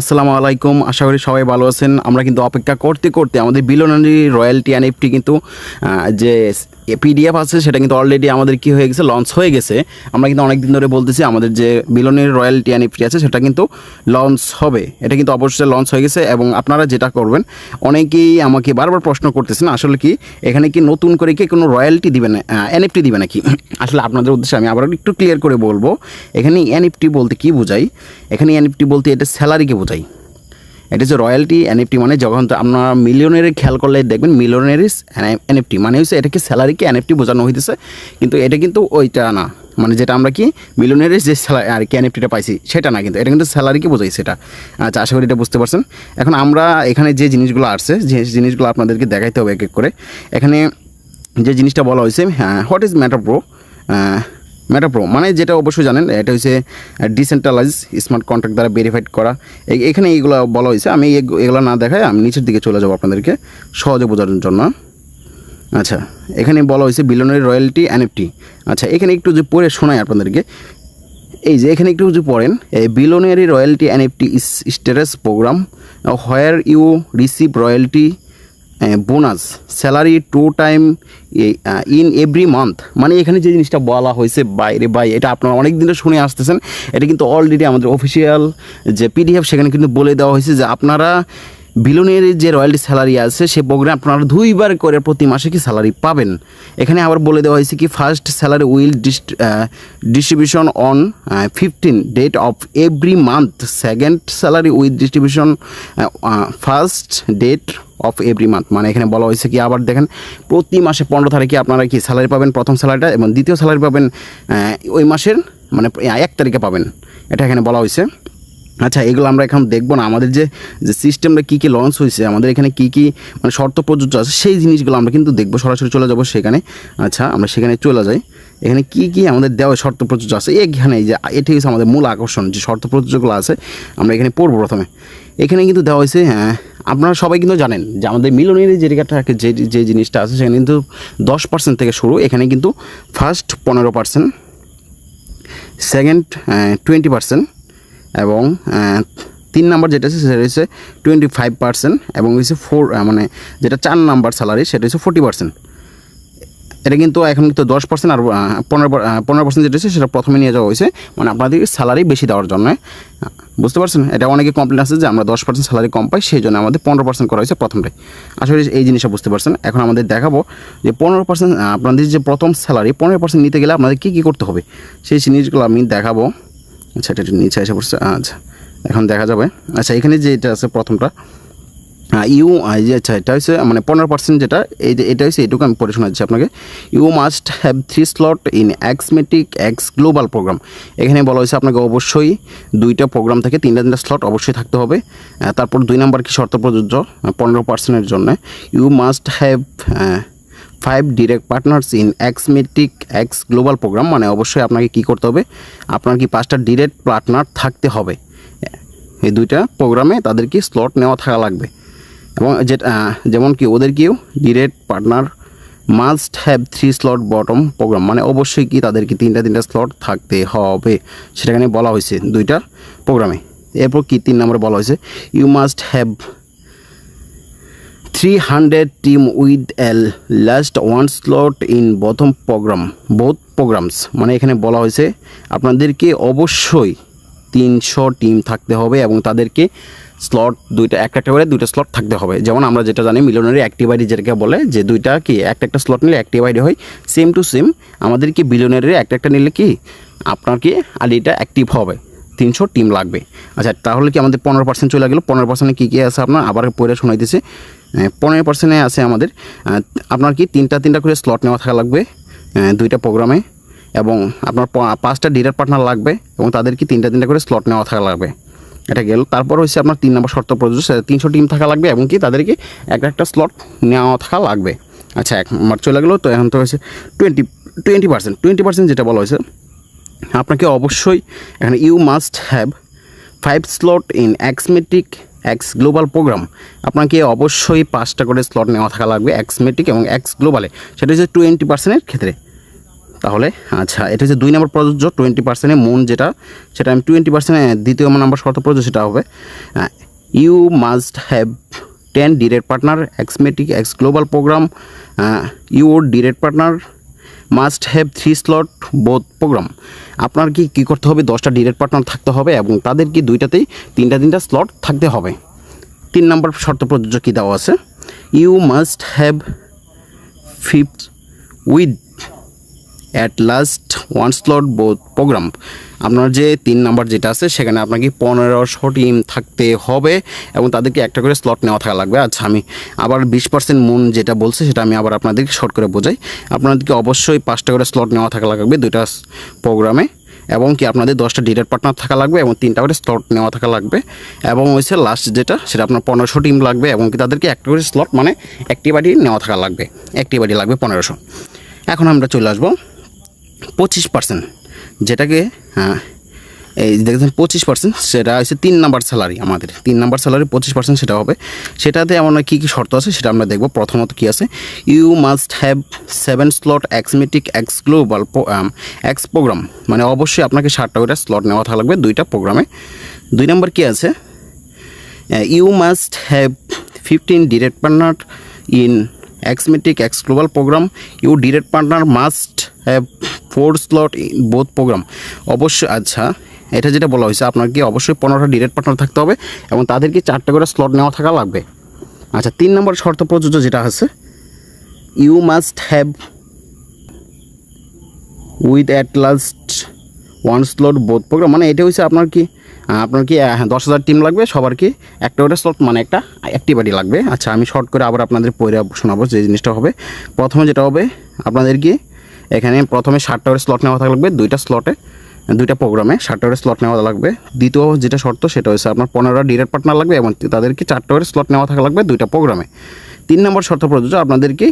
আসসালামু আলাইকুম, আশা করি সবাই ভালো আছেন। আমরা কিন্তু অপেক্ষা করতে করতে আমাদের বিলোনারি রয়্যালটি এনএফটি কিন্তু যে পিডিএফ আছে, সেটা কিন্তু অলরেডি আমাদের কি হয়ে গেছে লঞ্চ হয়ে গেছে। আমরা কিন্তু অনেক দিন ধরে বলতেছি, আমাদের যে বিলোনের রয়্যালটি এনএফটি আছে, সেটা কিন্তু লঞ্চ হবে। এটা কিন্তু অবশ্যই লঞ্চ হয়ে গেছে এবং আপনারা যেটা করবেন, অনেকেই আমাকে বারবার প্রশ্ন করতেছেন, আসলে কি এখানে কি নতুন করে কি কোনো রয়্যালটি দিবে না এনএফটি দিবে নাকি? আসলে আপনাদের উদ্দেশ্যে আমি আবার একটু ক্লিয়ার করে বলব, এখানে এনএফটি বলতে কি বোঝাই এখানে এনএফটি বলতে এটা স্যালারিকে বোঝাই এটা হচ্ছে রয়্যালটি এনএফটি মানে যখন আপনারা মিলিয়নের খেয়াল করলে দেখবেন মিলিয়নারিস এনএফটি মানে হচ্ছে এটাকে স্যালারিকে এনএফটি বোঝানো হইতেছে। কিন্তু এটা কিন্তু ওইটা না। মানে যেটা আমরা কি মিলিয়নারিস যে স্যালারি আর কি এনএফটিটা পাইছি, সেটা না কিন্তু, এটা কিন্তু স্যালারিকে বোঝাই সেটা আচ্ছা আশা করি এটা বুঝতে পারছেন। এখন আমরা এখানে যে জিনিসগুলো আসছে, যে জিনিসগুলো আপনাদেরকে দেখাইতে হবে এক এক করে, এখানে যে জিনিসটা বলা হয়েছে হ্যাঁ what is matter pro matter pro মানে যেটা অবশ্যই জানেন, এটা হচ্ছে ডিসেন্ট্রালাইজ স্মার্ট কন্ট্রাক্ট দ্বারা ভেরিফাইড করা। এখানে এইগুলো বলা হয়েছে, আমি এগ- এগুলো না দেখাই আমি নিচের দিকে চলে যাব আপনাদেরকে সহজে বোঝার জন্য। আচ্ছা এখানে বলা হয়েছে বিলনের রয়্যালটি এনএফটি আচ্ছা এখানে একটু যে পড়ে শোনাই আপনাদেরকে। এই যে, এখানে একটু যদি পড়েন, এই billionaire royalty NFT status program where you receive royalty bonus, salary two time in every month. মানে এখানে যে জিনিসটা বলা হয়েছে বাইরে বাই, এটা আপনারা অনেক দিন শুনে আসতেছেন। এটা কিন্তু অলরেডি আমাদের অফিসিয়াল যে পিডিএফ সেখানে কিন্তু বলে দেওয়া হয়েছে যে আপনারা বিলনের যে রয়্যালটি স্যালারি আছে, সে প্রোগ্রাম আপনারা দুইবার করে প্রতি মাসে কি স্যালারি পাবেন? এখানে আবার বলে দেওয়া হয়েছে কি first salary will distribution on fifteen date of every month second salary with distribution first date of every month মানে এখানে বলা হয়েছে কি, আবার দেখেন, প্রতি মাসে পনেরো তারিখে আপনারা কি স্যালারি পাবেন প্রথম স্যালারিটা এবং দ্বিতীয় স্যালারি পাবেন ওই মাসের মানে এক তারিখে পাবেন। এটা এখানে বলা হয়েছে। আচ্ছা এগুলো আমরা এখন দেখব না। আমাদের যে যে সিস্টেমটা কী কী লঞ্চ হয়েছে, আমাদের এখানে কী কী মানে শর্ত প্রযোজ্য আছে, সেই জিনিসগুলো আমরা কিন্তু দেখব। সরাসরি চলে যাব সেখানে। আচ্ছা আমরা সেখানে চলে যাই। এখানে কী কী আমাদের দেওয়া শর্ত প্রযোজ্য আছে? এখানে যে, এটি হচ্ছে আমাদের মূল আকর্ষণ, যে শর্ত প্রযোজ্যগুলো আছে, আমরা এখানে পড়ব প্রথমে। এখানে কিন্তু দেওয়া হয়েছে হ্যাঁ আপনারা সবাই কিন্তু জানেন যে, আমাদের মিলনের যে রেখাটা যে যে জিনিসটা আছে, সেখানে কিন্তু দশ পার্সেন্ট থেকে শুরু, এখানে কিন্তু ফার্স্ট পনেরো পার্সেন্ট সেকেন্ড টোয়েন্টি পার্সেন্ট এবং তিন নাম্বার যেটা আছে সেটা হচ্ছে টোয়েন্টি ফাইভ পার্সেন্ট এবং হচ্ছে ফোর মানে যেটা চার নাম্বার স্যালারি সেটা হচ্ছে ফোর্টি পার্সেন্ট এটা কিন্তু এখন কিন্তু দশ পার্সেন্ট আর পনেরো পনেরো পার্সেন্ট যেটা হচ্ছে সেটা প্রথমে নিয়ে যাওয়া হয়েছে। মানে আপনাদের স্যালারি বেশি দেওয়ার জন্য। বুঝতে পারছেন? এটা অনেকে কমপ্লেন আছে যে আমরা দশ পার্সেন্ট স্যালারি কম পাই, সেই জন্য আমাদের পনেরো পার্সেন্ট করা হয়েছে প্রথমটাই। আসলে এই জিনিসটা বুঝতে পারছেন। এখন আমাদের দেখাবো যে পনেরো পার্সেন্ট আপনাদের যে প্রথম স্যালারি পনেরো পার্সেন্ট নিতে গেলে আপনাদের কী কী করতে হবে? সেই জিনিসগুলো আমি দেখাবো। আচ্ছা এটা নিচে এসে পড়ছে। আচ্ছা এখন দেখা যাবে। আচ্ছা এখানে যে এটা আছে প্রথমটা ইউ আচ্ছা এটা হচ্ছে মানে পনেরো পার্সেন্ট যেটা, এই যে, এটা হচ্ছে এটুকু আমি পড়ে শোনাচ্ছি আপনাকে। You must have three slot in Xmetic X Global program এখানে বলা হয়েছে আপনাকে অবশ্যই দুইটা প্রোগ্রাম থেকে তিনটা তিনটা স্লট অবশ্যই থাকতে হবে। তারপর দুই নাম্বার কি শর্ত প্রযোজ্য? পনেরো পার্সেন্টের জন্য। You must have five direct partners in Xmetic X Global program মানে অবশ্যই আপনাকে কি করতে হবে? আপনার কি পাঁচটা ডিরেক্ট পার্টনার থাকতে হবে? এই দুইটা প্রোগ্রামে তাদেরকে স্লট নেওয়া থাকা লাগবে। এবং যেটা যেমন কি ওদের কেউ direct partner must have three slot bottom program মানে অবশ্যই কি তাদেরকে তিনটা তিনটা স্লট থাকতে হবে সেটা এখানে বলা হয়েছে দুইটা প্রোগ্রামে। এরপর কি তিন নম্বরে বলা হয়েছে you must have three hundred team with L last one slot in bottom program both programs মানে এখানে বলা হয়েছে আপনাদেরকে অবশ্যই তিনশো টিম থাকতে হবে এবং তাদেরকে স্লট দুইটা, একটা করে দুইটা স্লট থাকতে হবে। যেমন আমরা যেটা জানি, মিলনারি অ্যাক্টিভ আইডি যেটাকে বলে, যে দুইটা কি, একটা একটা স্লট নিলে অ্যাক্টিভ আইডি হয় সেম টু সেম আমাদেরকে বিলিয়নারি একটা একটা নিলে কি, আপনার কি আইডিটা অ্যাক্টিভ হবে। তিনশো টিম লাগবে। আচ্ছা তাহলে কি আমাদের পনেরো পার্সেন্ট চলে গেলো? পনেরো পার্সেন্টে কী কী আছে আপনার? আবার পরে শোনাইতেছে। পনেরো পার্সেন্টে আছে আমাদের। আপনার কি তিনটা তিনটা করে স্লট নেওয়া থাকা লাগবে দুইটা প্রোগ্রামে এবং আপনার পাঁচটা ডিলার পার্টনার লাগবে, এবং তাদের কি তিনটা তিনটা করে স্লট নেওয়া থাকা লাগবে। এটা গেল। তারপর হচ্ছে আপনার তিন নম্বর শর্ত প্রযোজ্য তিনশো টিম থাকা লাগবে, এবং কি তাদেরকে একটা একটা স্লট নেওয়া থাকা লাগবে। আচ্ছা এক নম্বর চলে গেলো, তো এখন তো হয়েছে twenty twenty percent twenty percent যেটা বলা হয়েছে, আপনাকে অবশ্যই এখানে you must have five slot in Xmetic X Global program আপনাকে অবশ্যই পাঁচটা করে স্লট নেওয়া থাকা লাগবে এক্সমেটিক এবং এক্স গ্লোবালে সেটা হচ্ছে টোয়েন্টি পার্সেন্টের ক্ষেত্রে। তাহলে আচ্ছা এটা হচ্ছে দুই নম্বর প্রযোজ্য টোয়েন্টি পার্সেন্টে মন যেটা, সেটা আমি টোয়েন্টি পার্সেন্টে দ্বিতীয় নাম্বার শর্ত প্রযোজ্য, সেটা হবে you must have ten direct partner Xmetic X Global program your direct partner must have three slot both program আপনার কি, কী করতে হবে? দশটা ডিরেক্ট পার্টনার থাকতে হবে এবং তাদের কি দুইটাতেই তিনটা তিনটা স্লট থাকতে হবে? তিন নম্বর শর্ত প্রযোজ্য কী দেওয়া আছে? You must have fifth with at last one slot both program আপনার যে তিন নাম্বার যেটা আছে, সেখানে আপনাকে পনেরোশো টিম থাকতে হবে এবং তাদেরকে একটা করে স্লট নেওয়া থাকা লাগবে। আচ্ছা আমি আবার বিশ পার্সেন্ট মন যেটা বলছে, সেটা আমি আবার আপনাদেরকে শর্ট করে বোঝাই। আপনাদেরকে অবশ্যই পাঁচটা করে স্লট নেওয়া থাকা লাগবে দুইটা প্রোগ্রামে এবং কি আপনাদের দশটা ডিরেক্ট পার্টনার থাকা লাগবে এবং তিনটা করে স্লট নেওয়া থাকা লাগবে। এবং হচ্ছে লাস্ট যেটা, সেটা আপনার পনেরোশো টিম লাগবে এবং কি তাদেরকে একটা করে স্লট মানে একটি বাড়ি নেওয়া থাকা লাগবে। একটি বাড়ি লাগবে পনেরোশো এখন আমরা চলে আসব পঁচিশ পার্সেন্ট যেটাকে হ্যাঁ, এই দেখছেন পঁচিশ পার্সেন্ট সেটা হচ্ছে তিন নাম্বার স্যালারি আমাদের। তিন নাম্বার স্যালারি পঁচিশ পার্সেন্ট সেটা হবে। সেটাতে আমরা কী কী শর্ত আছে সেটা আমরা দেখব। প্রথমত কী আছে? You must have seven slot Xmetic X Global X program মানে অবশ্যই আপনাকে ষাটটা করে স্লট নেওয়া লাগবে দুইটা প্রোগ্রামে দুই নম্বর কী আছে? You must have fifteen direct partner in Xmetic X Global program you direct partner must have four slot in both program অবশ্যই আচ্ছা এটা যেটা বলা হয়েছে, আপনাকে অবশ্যই পনেরোটা ডিরেক্ট পার্টনার থাকতে হবে এবং তাদেরকে চারটে করে স্লট নেওয়া থাকা লাগবে। আচ্ছা তিন নম্বর শর্ত প্রযোজ্য যেটা আছে you must have with at last one slot both program মানে এটা হচ্ছে আপনার কি আপনার কি আহ, দশ হাজার টিম লাগবে সবার কি একটা করে স্লট মানে একটা অ্যাক্টিভিটি লাগবে। আচ্ছা আমি শর্ট করে আবার আপনাদের পড়ে শোনাবো যে জিনিসটা হবে। প্রথমে যেটা হবে আপনাদের কি এখানে প্রথমে ষাটটা করে স্লট নেওয়া থাকা লাগবে দুইটা স্লটে দুইটা প্রোগ্রামে ষাটটা করে স্লট নেওয়া লাগবে। দ্বিতীয় যেটা শর্ত সেটা হচ্ছে আপনার পনেরোটা ডিরেক্ট পার্টনার লাগবে এবং তাদেরকে চারটা করে স্লট নেওয়া থাকা লাগবে দুইটা প্রোগ্রামে তিন নম্বর শর্ত প্রযোজ্য আপনাদেরকে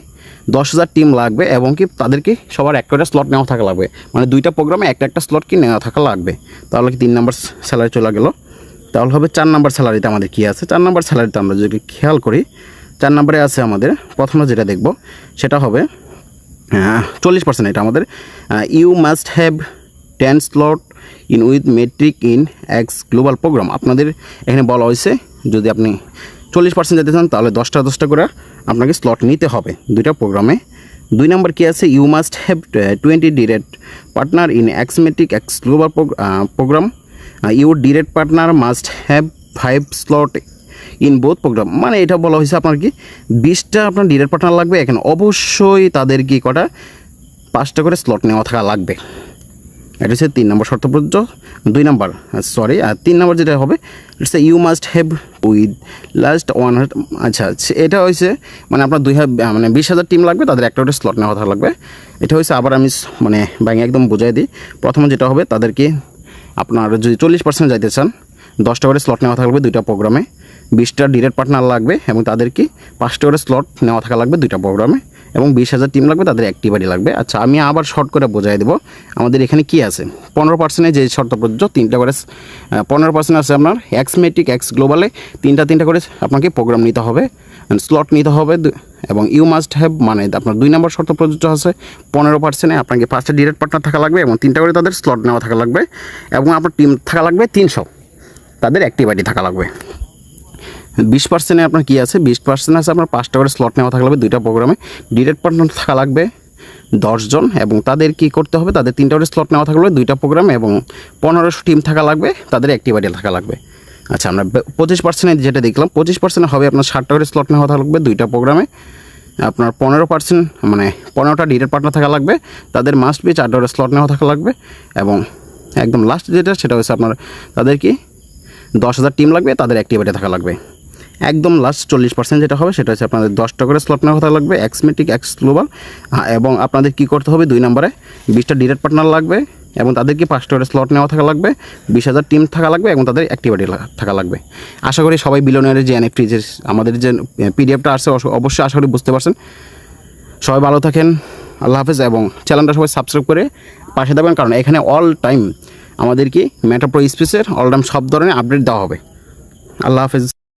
দশ হাজার টিম লাগবে এবং কি তাদেরকে সবার একটা করে স্লট নেওয়া থাকা লাগবে। মানে দুইটা প্রোগ্রামে একটা একটা স্লট কি নেওয়া থাকা লাগবে। তাহলে কি তিন নম্বর স্যালারি চলে গেল? তাহলে হবে চার নম্বর স্যালারিতে আমাদের কী আছে? চার নম্বর স্যালারিতে আমরা যদি খেয়াল করি, চার নম্বরে আছে আমাদের, প্রথমে যেটা দেখব, সেটা হবে চল্লিশ পার্সেন্ট এটা আমাদের you must have ten slot in with metric in X Global program আপনাদের এখানে বলা হয়েছে, যদি আপনি চল্লিশ পার্সেন্ট যেতে চান, তাহলে দশটা দশটা করে আপনাকে স্লট নিতে হবে দুইটা প্রোগ্রামে দুই নম্বর কী আছে? You must have twenty direct partner in Xmetric X Global program your direct partner must have five slot in both program মানে এটা বলা হয়েছে আপনার কি? বিশটা আপনার ডিরেক্ট পার্টনার লাগবে। এখানে অবশ্যই তাদের কি কটা? পাঁচটা করে স্লট নেওয়া থাকা লাগবে। এটা হচ্ছে তিন নম্বর শর্ত প্রযোজ্য দুই নম্বর সরি আর তিন নম্বর যেটা হবে it's you must have with last one আচ্ছা এটা হয়েছে মানে আপনার দুই হাজার মানে বিশ হাজার টিম লাগবে, তাদের একটা করে স্লট নেওয়া লাগবে। এটা হয়েছে আবার আমি মানে ব্যাঙে একদম বুঝাই দিই, প্রথমে যেটা হবে, তাদেরকে আপনার যদি চল্লিশ পার্সেন্ট যাইতে চান, দশটা করে স্লট নেওয়া থাকবে দুইটা প্রোগ্রামে বিশটা ডিরেক্ট পার্টনার লাগবে, এবং তাদেরকে পাঁচটা করে স্লট নেওয়া থাকা লাগবে দুইটা প্রোগ্রামে এবং বিশ হাজার টিম লাগবে, তাদের অ্যাক্টিভিটি লাগবে। আচ্ছা আমি আবার শর্ট করে বোঝাই দেবো, আমাদের এখানে কি আছে? পনেরো পার্সেন্টে যে শর্ত প্রযোজ্য, তিনটা করে পনেরো পার্সেন্ট আছে আপনার এক্সমেটিক এক্স গ্লোবালে তিনটা তিনটা করে আপনাকে প্রোগ্রাম নিতে হবে স্লট নিতে হবে এবং ইউ মাস্ট হ্যাভ মানে আপনার দুই নম্বর শর্ত প্রযোজ্য আছে, পনেরো পার্সেন্টে আপনাকে পাঁচটা ডিরেক্ট পার্টনার থাকা লাগবে, এবং তিনটা করে তাদের স্লট নেওয়া থাকা লাগবে, এবং আপনার টিম থাকা লাগবে তিনশো, তাদের অ্যাক্টিভিটি থাকা লাগবে। বিশ পার্সেন্টে আপনার কী আছে? বিশ পার্সেন্ট আছে আপনার পাঁচটা করে স্লট নেওয়া থাকা লাগবে দুইটা প্রোগ্রামে ডিরেক্ট পার্টনার থাকা লাগবে দশজন এবং তাদের কি করতে হবে? তাদের তিনটা করে স্লট নেওয়া থাকবে দুইটা প্রোগ্রামে এবং পনেরোশো টিম থাকা লাগবে, তাদের অ্যাক্টিভিটি থাকা লাগবে। আচ্ছা আমরা পঁচিশ পার্সেন্টে যেটা দেখলাম, পঁচিশ পার্সেন্ট হবে আপনার ষাটটা করে স্লট নেওয়া থাকা লাগবে দুইটা প্রোগ্রামে আপনার পনেরো পার্সেন্ট মানে পনেরোটা ডিরেক্ট পার্টনার থাকা লাগবে, তাদের মাস্ট বি চারটা করে স্লট নেওয়া থাকা লাগবে এবং একদম লাস্ট যেটা, সেটা হচ্ছে আপনার তাদের কি দশ হাজার টিম লাগবে, তাদের অ্যাক্টিভিটি থাকা লাগবে। একদম লাস্ট চল্লিশ পার্সেন্ট যেটা হবে, সেটা হচ্ছে আপনাদের দশটা করে স্লট নেওয়া থাকা লাগবে এক্সমেটিক এক্স গ্লোবাল এবং আপনাদের কী করতে হবে, দুই নম্বরে বিশটা ডিরেক্ট পার্টনার লাগবে, এবং তাদেরকে পাঁচটা করে স্লট নেওয়া থাকা লাগবে, বিশ হাজার টিম থাকা লাগবে, এবং তাদের অ্যাক্টিভিটি থাকা লাগবে। আশা করি সবাই বিলিয়নের যে এনএফটি যে আমাদের যে পিডিএফটা আসছে অবশ্যই আশা করি বুঝতে পারছেন। সবাই ভালো থাকেন, আল্লাহ হাফেজ, এবং চ্যানেলটা সবাই সাবস্ক্রাইব করে পাশে থাকবেন, কারণ এখানে অল টাইম আমাদেরকে মেটাপ্রো স্পেসের অল টাইম সব ধরনের আপডেট দেওয়া হবে। আল্লাহ হাফেজ।